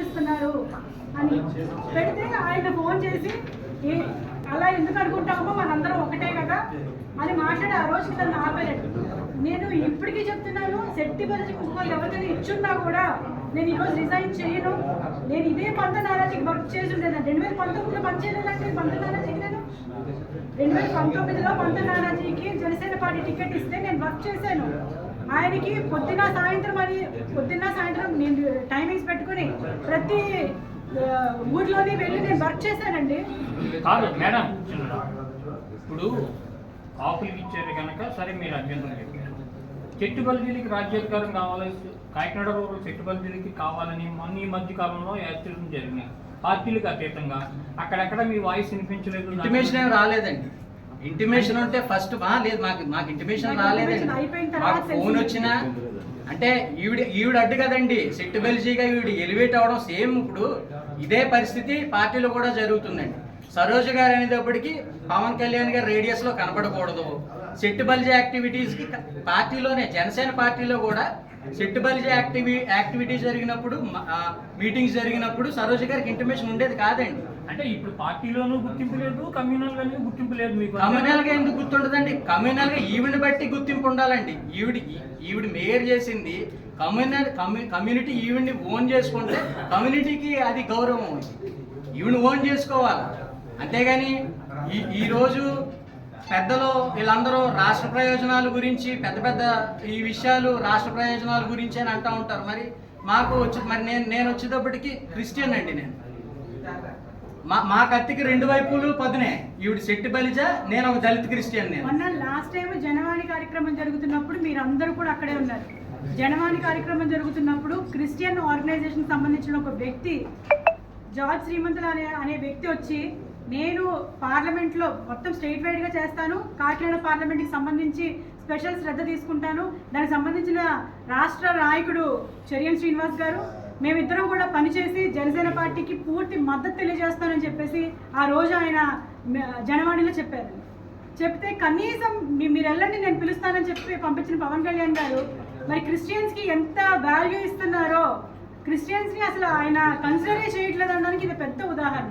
పరిపాలిస్తున్నారు అని పెడితే ఆయన ఫోన్ చేసి ఏ అలా ఎందుకు అనుకుంటామో మనందరం ఒకటే కదా అని మాట్లాడి ఆ రోజు నన్ను ఆపారండి నేను ఇప్పటికీ చెప్తున్నాను శక్తి బదిలీ పుస్తకాలు ఎవరికైనా ఇచ్చున్నా కూడా నేను ఈరోజు రిజైన్ చేయను. నేను ఇదే పంత నారాజీకి వర్క్ చేసి ఉండేదాన్ని రెండు వేల పంతొమ్మిదిలో పని చేయలేదంటే పంత నారాజీకి నేను? రెండు వేల పంతొమ్మిదిలో పంత నానాజీకి జనసేన పార్టీ టికెట్ ఇస్తే నేను వర్క్ చేశాను. ఆయనకి పొద్దున సాయంత్రం అని పొద్దున్న సాయంత్రం నేను టైమింగ్స్ ప్రతి ఊర్లోని వెళ్ళి నేను వర్క్ చేశానండి. కాదు మేడం. ఇప్పుడు కాపులకి ఇచ్చారు కనుక సరే మీరు అభ్యంతరం చెప్పారు. చెట్టు బల్జీలకి రాజ్యాధికారం కావాలి కాకినాడ రూరల్ చెట్టు బల్జీలకి కావాలని మొన్న ఈ మధ్య కాలంలో యాక్సిడెంట్ జరిగినాయి. పార్టీలకు అతీతంగా. అక్కడెక్కడ మీ వాయిస్ వినిపించలేదు. ఇంటిమేషన్ ఏం రాలేదండి. ఇంటిమేషన్ ఉంటే ఫస్ట్ లేదు మాకు మాకు ఇంటిమేషన్ రాలేదండి. మాకు ఫోన్. వచ్చినా అంటే ఈవిడ ఈవిడ అడ్డు కదండి. సెట్ బెల్జీగా ఈవిడ ఎలివేట్ అవడం సేమ్ ఇప్పుడు. ఇదే పరిస్థితి పార్టీలో కూడా జరుగుతుందండి. సరోజ గారు అనేటప్పటికి పవన్ కళ్యాణ్ గారు రేడియస్లో కనపడకూడదు. సెట్ బల్జీ యాక్టివిటీస్కి క- పార్టీలోనే జనసేన పార్టీలో కూడా సెట్ బల్జీ యాక్టివి యాక్టివిటీస్ జరిగినప్పుడు మీటింగ్స్ జరిగినప్పుడు సరోజ గారికి ఇంటిమేషన్ ఉండేది కాదండి. అంటే ఇప్పుడు పార్టీలోనూ గుర్తింపు లేదు కమ్యూనల్ గానీ గుర్తింపు లేదు మీకు కమ్యూనల్గా ఎందుకు గుర్తుండదండి? కమ్యూనల్గా ఈవిడ బట్టి గుర్తింపు ఉండాలండి. ఈవిడ ఈవిడ మేయర్ చేసింది కమ్యూనల్ కమ్యూనిటీ ఈవిడ్ని ఓన్ చేసుకుంటే కమ్యూనిటీకి అది గౌరవం ఈవిడ్ని ఓన్ చేసుకోవాలి? అంతేగాని ఈ ఈరోజు పెద్దలు వీళ్ళందరూ రాష్ట్ర ప్రయోజనాల గురించి పెద్ద పెద్ద ఈ విషయాలు రాష్ట్ర ప్రయోజనాల గురించి అని అంటూ ఉంటారు. మరి మాకు వచ్చి మరి నేను నేను వచ్చేటప్పటికి క్రిస్టియన్ అండి నేను. మా మా కత్తికి రెండు వైపులు పదునే. ఈవిడ శెట్టి బలిజ నేను ఒక దళిత క్రిస్టియన్ నేను. మొన్న లాస్ట్ టైం జనవాణి కార్యక్రమం జరుగుతున్నప్పుడు మీరు అందరూ కూడా అక్కడే ఉన్నారు. జనవాణి కార్యక్రమం జరుగుతున్నప్పుడు క్రిస్టియన్ ఆర్గనైజేషన్ సంబంధించిన ఒక వ్యక్తి జార్జ్ శ్రీమంతులు అనే అనే వ్యక్తి వచ్చి నేను పార్లమెంట్లో మొత్తం స్టేట్ వైడ్గా చేస్తాను. కాకినాడ పార్లమెంట్కి సంబంధించి స్పెషల్ శ్రద్ధ తీసుకుంటాను. దానికి సంబంధించిన రాష్ట్ర నాయకుడు చెరియన్ శ్రీనివాస్ గారు మేమిద్దరం కూడా పనిచేసి జనసేన పార్టీకి పూర్తి మద్దతు తెలియజేస్తానని చెప్పేసి ఆ రోజు ఆయన జనవాణిలో చెప్పారు. చెప్తే కనీసం మీరు వెళ్ళండి నేను పిలుస్తానని చెప్పి పంపించిన పవన్ కళ్యాణ్ గారు మరి క్రిస్టియన్స్కి ఎంత వాల్యూ ఇస్తున్నారో క్రిస్టియన్స్ని అసలు ఆయన కన్సిడరే చేయట్లేదు అనడానికి ఇది పెద్ద ఉదాహరణ.